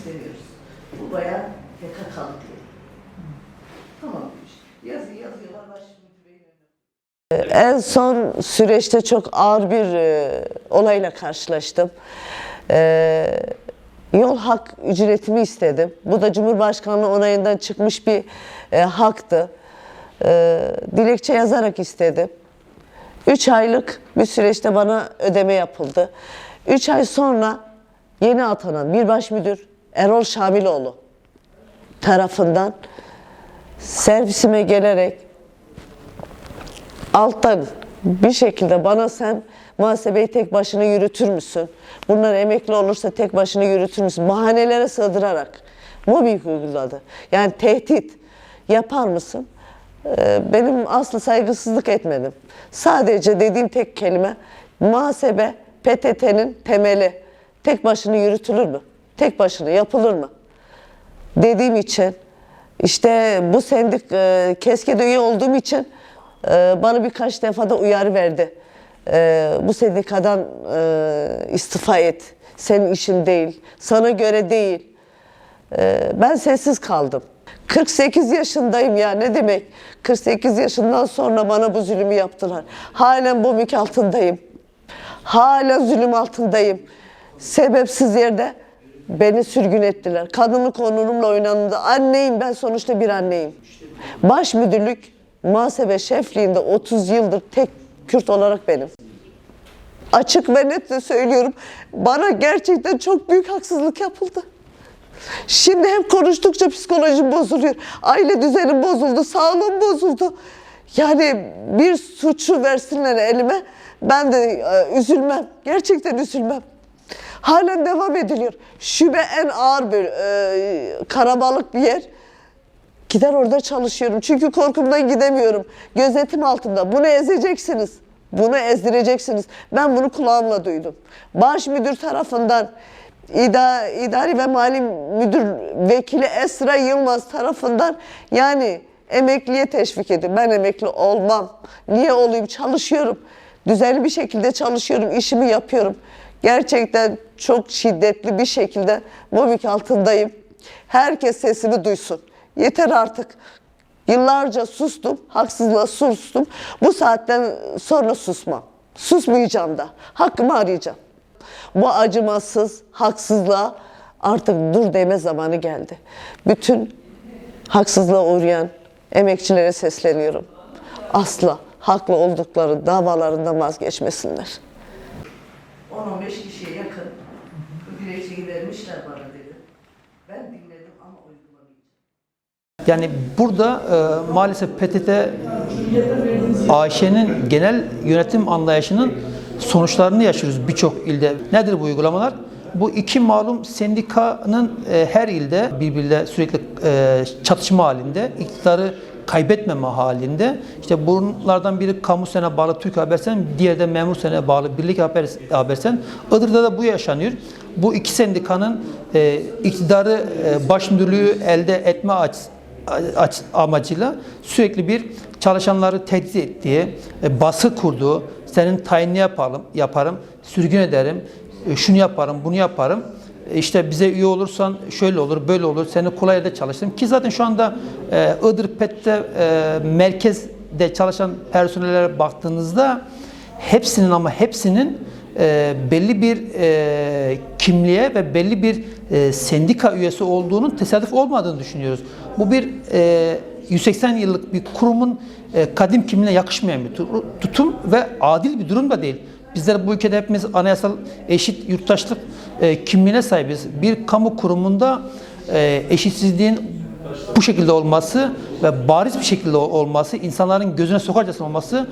istemiyoruz. Bu bayağı PKK'lık diyor. Tamam demiş. Yazı yazıyorlar önüne. En son süreçte çok ağır bir e, olayla karşılaştım. E, yol hak ücretimi istedim. Bu da Cumhurbaşkanlığı onayından çıkmış bir e, haktı. E, dilekçe yazarak istedim. 3 aylık bir süreçte bana ödeme yapıldı. 3 ay sonra yeni atanan bir baş müdür Erol Şamiloğlu tarafından servisime gelerek alttan bir şekilde bana sen muhasebeyi tek başına yürütür müsün? Bunlar emekli olursa tek başına yürütür müsün? Bahanelere sığdırarak mobbing uyguladı. Yani tehdit yapar mısın? Ee, Benim aslı saygısızlık etmedim. Sadece dediğim tek kelime muhasebe PTT'nin temeli. Tek başına yürütülür mü? Tek başına yapılır mı? dediğim için işte bu sendik e, KESKE'de üye olduğum için e, bana birkaç defa da uyarı verdi. E, bu sendikadan e, istifa et. Senin işin değil. Sana göre değil. E, ben sessiz kaldım. 48 yaşındayım ya ne demek? 48 yaşından sonra bana bu zulümü yaptılar. Halen bu mülk altındayım. Hala zulüm altındayım. Sebepsiz yerde beni sürgün ettiler. Kadınlık onurumla oynandı. Anneyim ben sonuçta bir anneyim. Baş müdürlük muhasebe şefliğinde 30 yıldır tek Kürt olarak benim. Açık ve net de söylüyorum. Bana gerçekten çok büyük haksızlık yapıldı. Şimdi hem konuştukça psikolojim bozuluyor. Aile düzenim bozuldu, sağlığım bozuldu. Yani bir suçu versinler elime, ben de e, üzülmem. Gerçekten üzülmem. Halen devam ediliyor. Şube en ağır bir e, karabalık bir yer. Gider orada çalışıyorum. Çünkü korkumdan gidemiyorum. Gözetim altında. Bunu ezeceksiniz. Bunu ezdireceksiniz. Ben bunu kulağımla duydum. Baş müdür tarafından İda, İdari ve Mali Müdür Vekili Esra Yılmaz tarafından yani emekliye teşvik edin. Ben emekli olmam. Niye olayım? Çalışıyorum. Düzenli bir şekilde çalışıyorum. işimi yapıyorum. Gerçekten çok şiddetli bir şekilde mobbing altındayım. Herkes sesimi duysun. Yeter artık. Yıllarca sustum, haksızlığa sustum. Bu saatten sonra susmam. Susmayacağım da. Hakkımı arayacağım. Bu acımasız haksızlığa artık dur deme zamanı geldi. Bütün haksızlığa uğrayan emekçilere sesleniyorum. Asla haklı oldukları davalarından vazgeçmesinler. 10-15 kişiye yakın dilekçe vermişler bana dedi. Ben dinledim ama uygulamayacağım. Yani burada e, maalesef PTT AŞ'nin genel yönetim anlayışının sonuçlarını yaşıyoruz birçok ilde. Nedir bu uygulamalar? Bu iki malum sendikanın e, her ilde birbiriyle sürekli e, çatışma halinde, iktidarı kaybetmeme halinde. İşte bunlardan biri kamu sene bağlı Türk Habersen, diğeri de memur sene bağlı Birlik Haber, Habersen. Iğdır'da da bu yaşanıyor. Bu iki sendikanın e, iktidarı e, baş müdürlüğü elde etme açısından aç- amacıyla sürekli bir çalışanları tehdit ettiği, e, baskı kurduğu, senin tayinini yapalım, yaparım, sürgün ederim, e, şunu yaparım, bunu yaparım. İşte bize üye olursan şöyle olur, böyle olur, seni kolay yerde çalıştırırım. Ki zaten şu anda e, Iğdır e, merkezde çalışan personellere baktığınızda hepsinin ama hepsinin e, belli bir e, kimliğe ve belli bir e, sendika üyesi olduğunun tesadüf olmadığını düşünüyoruz. Bu bir e, 180 yıllık bir kurumun e, kadim kimliğine yakışmayan bir tu- tutum ve adil bir durum da değil. Bizler bu ülkede hepimiz anayasal eşit yurttaşlık e, kimliğine sahibiz. Bir kamu kurumunda e, eşitsizliğin bu şekilde olması ve bariz bir şekilde olması, insanların gözüne sokarcasına olması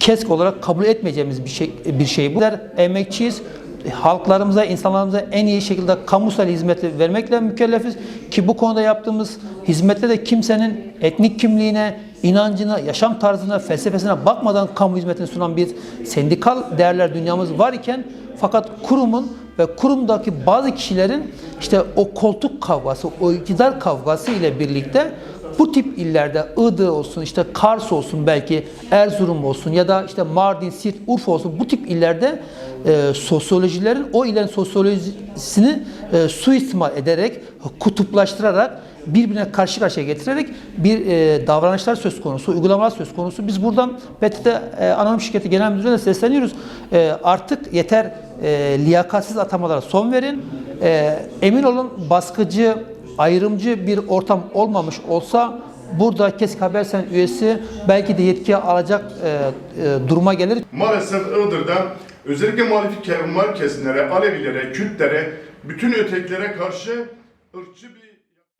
kesk olarak kabul etmeyeceğimiz bir şey bir şey bu. Bizler Emekçiyiz. Halklarımıza, insanlarımıza en iyi şekilde kamusal hizmeti vermekle mükellefiz ki bu konuda yaptığımız hizmette de kimsenin etnik kimliğine, inancına, yaşam tarzına, felsefesine bakmadan kamu hizmetini sunan bir sendikal değerler dünyamız var iken fakat kurumun ve kurumdaki bazı kişilerin işte o koltuk kavgası, o iktidar kavgası ile birlikte bu tip illerde Iğdır olsun, işte Kars olsun belki, Erzurum olsun ya da işte Mardin, Siirt, Urfa olsun bu tip illerde e, sosyolojilerin o illerin sosyolojisini e, suistimal ederek, kutuplaştırarak birbirine karşı karşıya getirerek bir e, davranışlar söz konusu, uygulamalar söz konusu. Biz buradan PTT e, Anonim Şirketi Genel Müdürlüğü'ne sesleniyoruz. E, artık yeter e, liyakatsiz atamalara son verin. E, emin olun baskıcı, ayrımcı bir ortam olmamış olsa burada Kesik Habersen üyesi belki de yetki alacak e, e, duruma gelir. Maalesef Iğdır'da özellikle muhalif kesimlere, Alevilere, Kürtlere, bütün ötekilere karşı ırkçı bir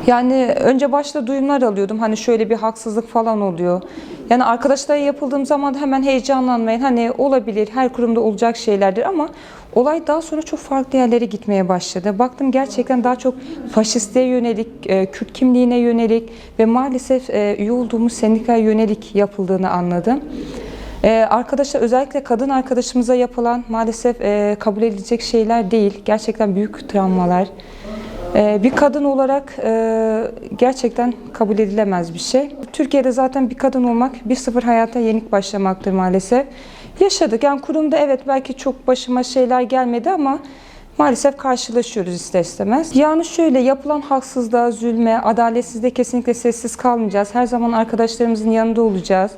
Yani önce başta duyumlar alıyordum hani şöyle bir haksızlık falan oluyor. Yani arkadaşlara yapıldığım zaman hemen heyecanlanmayın. Hani olabilir her kurumda olacak şeylerdir ama olay daha sonra çok farklı yerlere gitmeye başladı. Baktım gerçekten daha çok faşistliğe yönelik, e, Kürt kimliğine yönelik ve maalesef e, üye olduğumuz sendikaya yönelik yapıldığını anladım. Ee, arkadaşlar özellikle kadın arkadaşımıza yapılan maalesef e, kabul edilecek şeyler değil. Gerçekten büyük travmalar. Ee, bir kadın olarak e, gerçekten kabul edilemez bir şey. Türkiye'de zaten bir kadın olmak bir sıfır hayata yenik başlamaktır maalesef. Yaşadık yani kurumda evet belki çok başıma şeyler gelmedi ama maalesef karşılaşıyoruz ister istemez. Yani şöyle yapılan haksızlığa, zulme, adaletsizliğe kesinlikle sessiz kalmayacağız. Her zaman arkadaşlarımızın yanında olacağız.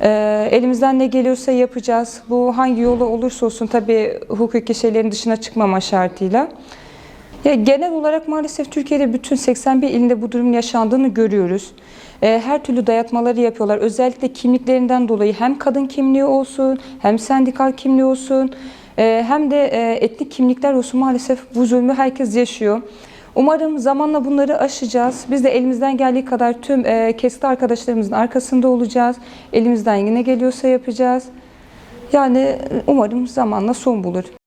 Ee, elimizden ne geliyorsa yapacağız. Bu hangi yolu olursa olsun tabii hukuki şeylerin dışına çıkmama şartıyla. Ya genel olarak maalesef Türkiye'de bütün 81 ilinde bu durumun yaşandığını görüyoruz. Ee, her türlü dayatmaları yapıyorlar. Özellikle kimliklerinden dolayı hem kadın kimliği olsun, hem sendikal kimliği olsun, e, hem de e, etnik kimlikler olsun maalesef bu zulmü herkes yaşıyor. Umarım zamanla bunları aşacağız. Biz de elimizden geldiği kadar tüm e, arkadaşlarımızın arkasında olacağız. Elimizden ne geliyorsa yapacağız. Yani umarım zamanla son bulur.